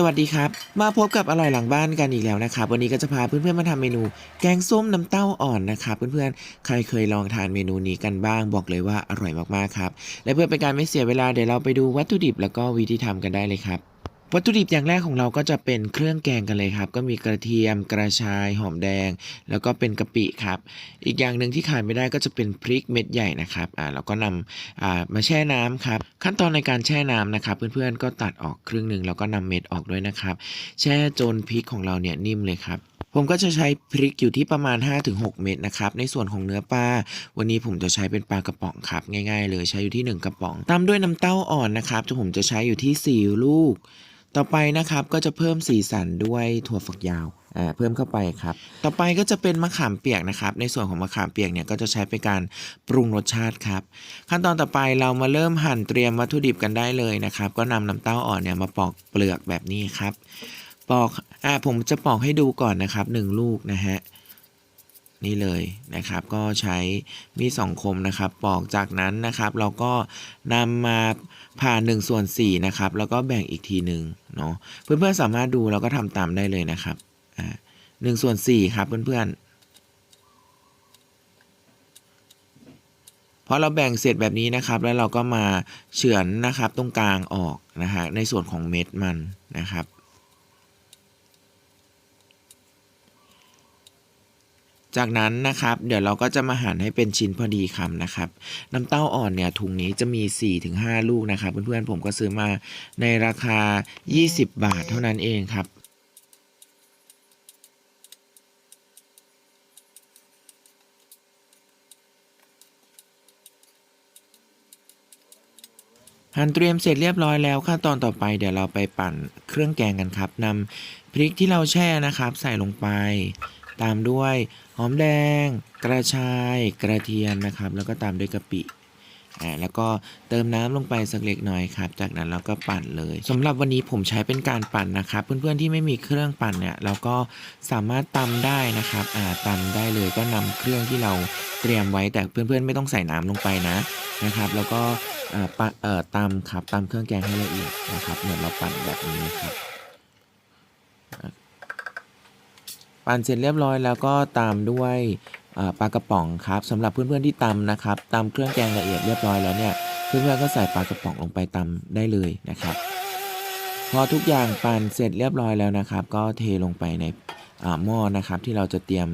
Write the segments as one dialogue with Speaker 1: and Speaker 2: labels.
Speaker 1: สวัสดีครับ มาพบกับอร่อยหลังบ้านกันอีกแล้วนะครับ วันนี้ก็จะพาเพื่อนๆมาทำเมนู แกงส้มน้ำเต้าอ่อนนะครับเพื่อนๆใครเคยลองทานเมนูนี้กันบ้างบอกเลยว่าอร่อยมากๆครับและเพื่อเป็นการไม่เสียเวลาเดี๋ยวเราไปดูวัตถุดิบแล้วก็วิธีทำกันได้เลยครับ วัตถุดิบอย่างแรกของเราก็จะเป็นเครื่องแกงกันเลยครับ ก็มีกระเทียมกระชายหอมแดง แล้วก็เป็นกะปิครับ อีกอย่างหนึ่งที่ขาดไม่ได้ก็จะเป็นพริกเม็ดใหญ่นะครับอ่าเราก็นำอ่ามาแช่น้ำครับ ขั้นตอนในการแช่น้ำนะครับ เพื่อนๆก็ตัดออกครึ่งหนึ่งแล้วก็นำเม็ดออกด้วยนะครับ แช่จนพริกของเราเนี่ยนิ่มเลยครับผมก็จะใช้พริกอยู่ที่ประมาณ 5-6 เม็ดนะครับ ในส่วนของเนื้อปลาวันนี้ผมจะใช้เป็นปลากระป๋องครับ ง่ายๆ เลยใช้อยู่ที่ 1 กระป๋อง ตามด้วยน้ำเต้าอ่อนนะครับที่ผมจะใช้อยู่ที่ 4 ลูก ต่อไปนะครับก็จะเพิ่มสีสันด้วยถั่วฝักยาวอ่าเพิ่มเข้าไปครับ ต่อไปก็จะเป็นมะขามเปียกนะครับ ในส่วนของมะขามเปียกเนี่ยก็จะใช้เป็นการปรุงรสชาติครับ ขั้นตอนต่อไปเรามาเริ่มหั่นเตรียมวัตถุดิบกันได้เลยนะครับ ก็นำน้ำเต้าอ่อนเนี่ยมาปอกเปลือกแบบนี้ครับ ปอกอ่าผมจะปอกให้ดูก่อนนะครับหนึ่งลูกนะฮะ นี่เลยนะครับ ก็ใช้มีดสองคมนะครับปอกจากนั้นนะครับ เราก็นำมาผ่า1ส่วน4นะครับแล้วก็แบ่งอีกทีหนึ่งเนาะเพื่อนๆสามารถดูแล้วก็ทำตามได้เลยนะครับอ่าหนึ่งส่วน4ครับเพื่อนๆพอเราแบ่งเสร็จแบบนี้นะครับ แล้วเราก็มาเฉือนนะครับตรงกลางออกนะฮะในส่วนของเม็ดมันนะครับ จากนั้นนะครับ เดี๋ยวเราก็จะมาหั่นให้เป็นชิ้นพอดีคำนะครับ น้ำเต้าอ่อนเนี่ยถุงนี้จะมี 4-5 ลูกนะครับ เพื่อนๆผมก็ซื้อมาในราคา 20 บาทเท่านั้นเองครับหั่นเตรียมเสร็จเรียบร้อยแล้วขั้นตอนต่อไปเดี๋ยวเราไปปั่นเครื่องแกงกันครับนำพริกที่เราแช่นะครับ ใส่ลงไป ตามด้วยหอมแดง กระชาย กระเทียมนะครับ แล้วก็ตามด้วยกะปิอ่าแล้วก็เติมน้ำลงไปสักเล็กน้อยครับ จากนั้นเราก็ปั่นเลยสำหรับวันนี้ผมใช้เป็นการปั่นนะครับ เพื่อนๆที่ไม่มีเครื่องปั่นเนี่ยเราก็สามารถตำได้นะครับอ่าตำได้เลยก็นำเครื่องที่เราเตรียมไว้แต่เพื่อนๆไม่ต้องใส่น้ำลงไปนะนะครับ แล้วก็อ่าปะเอ่อตำครับตำเครื่องแกงให้ละเอียดนะครับเหมือนเราปั่นแบบนี้ครับ ปั่นเสร็จเรียบร้อยแล้วก็ตามด้วยปลากระป๋องครับสำหรับเพื่อนๆที่ตำนะครับตำเครื่องแกงละเอียดเรียบร้อยแล้วเนี่ยเพื่อนๆก็ใส่ปลากระป๋องลงไปตำได้เลยนะครับ พอทุกอย่างปั่นเสร็จเรียบร้อยแล้วนะครับ ก็เทลงไปในหม้อนะครับที่เราจะเตรียม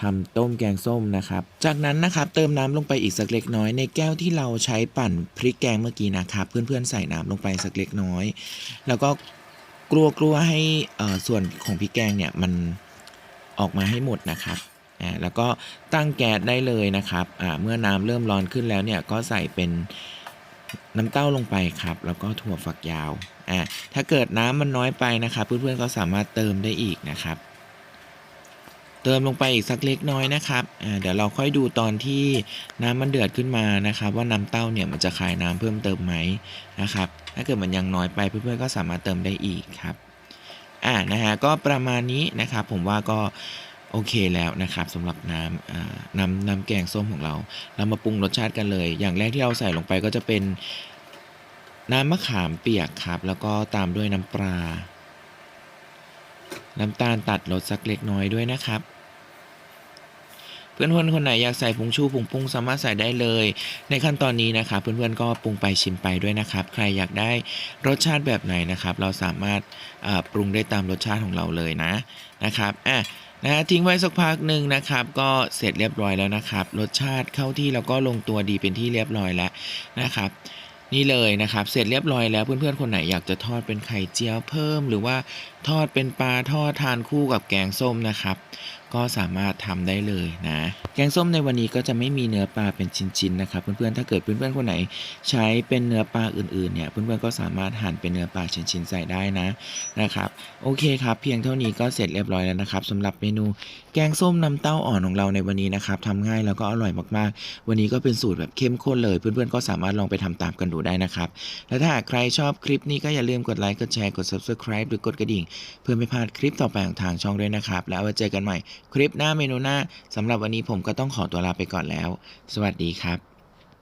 Speaker 1: ทำต้มแกงส้มนะครับ จากนั้นนะครับเติมน้ำลงไปอีกสักเล็กน้อย ในแก้วที่เราใช้ปั่นพริกแกงเมื่อกี้นะครับ เพื่อนๆใส่น้ำลงไปสักเล็กน้อย แล้วก็กลัวกลัวๆให้ส่วนของพริกแกงเนี่ยมัน ออกมาให้หมดนะครับแล้วก็ตั้งแก๊สได้เลยนะครับเมื่อน้ำเริ่มร้อนขึ้นแล้วเนี่ยก็ใส่เป็นน้ำเต้าลงไปครับ แล้วก็ถั่วฝักยาวอ่าถ้าเกิดน้ำมันน้อยไปนะครับ เพื่อนๆก็สามารถเติมได้อีกนะครับ เติมลงไปอีกสักเล็กน้อยนะครับอ่าเดี๋ยวเราค่อยดูตอนที่น้ำมันเดือดขึ้นมานะครับ ว่าน้ำเต้าเนี่ยมันจะคายน้ำเพิ่มเติมไหมนะครับ ถ้าเกิดมันยังน้อยไปเพื่อนๆก็สามารถเติมได้อีกครับ อ่านะฮะก็ประมาณนี้นะครับผมว่าก็โอเคแล้วนะครับสำหรับน้ำน้ำน้ำแกงส้มของเรา เรามาปรุงรสชาติกันเลย อย่างแรกที่เราใส่ลงไปก็จะเป็นน้ำมะขามเปียกครับ แล้วก็ตามด้วยน้ำปลา น้ำตาลตัดรสสักเล็กน้อยด้วยนะครับ เพื่อนๆคนไหนอยากใส่ผงชูผงปรุงสามารถใส่ได้เลย ในขั้นตอนนี้นะครับเพื่อนๆก็ปรุงไปชิมไปด้วยนะครับ ใครอยากได้รสชาติแบบไหนนะครับ เราสามารถปรุงได้ตามรสชาติของเราเลยนะนะครับอะนะทิ้งไว้สักพักหนึ่งนะครับ ก็เสร็จเรียบร้อยแล้วนะครับ รสชาติเข้าที่แล้วก็ลงตัวดีเป็นที่เรียบร้อยแล้วนะครับนี่เลยนะครับ เสร็จเรียบร้อยแล้วเพื่อนๆคนไหนอยากจะทอดเป็นไข่เจียวเพิ่ม หรือว่าทอดเป็นปลาทอดทานคู่กับแกงส้มนะครับ ก็สามารถทำได้เลยนะแกงส้มในวันนี้ก็จะไม่มีเนื้อปลาเป็นชิ้นๆนะครับเพื่อนๆถ้าเกิดเพื่อนๆคนไหน ใช้เป็นเนื้อปลาอื่นๆเนี่ยเพื่อนๆก็สามารถหั่นเป็นเนื้อปลาชิ้นๆใส่ได้นะนะครับโอเคครับ เพียงเท่านี้ก็เสร็จเรียบร้อยแล้วนะครับสำหรับเมนูแกงส้มน้ำเต้าอ่อนของเราในวันนี้นะครับทำง่ายแล้วก็อร่อยมากๆ วันนี้ก็เป็นสูตรแบบเข้มข้นเลย เพื่อนๆก็สามารถลองไปทำตามกันดูได้นะครับและถ้าหากใครชอบคลิปนี้ก็อย่าลืมกดไลค์กดแชร์กด subscribe หรือกดกระดิ่ง เพื่อไม่พลาดคลิปต่อไปของทางช่องด้วยนะครับ แล้วไว้เจอกันใหม่คลิปหน้าเมนูหน้าสำหรับวันนี้ผมก็ต้องขอตัวลาไปก่อนแล้ว สวัสดีครับ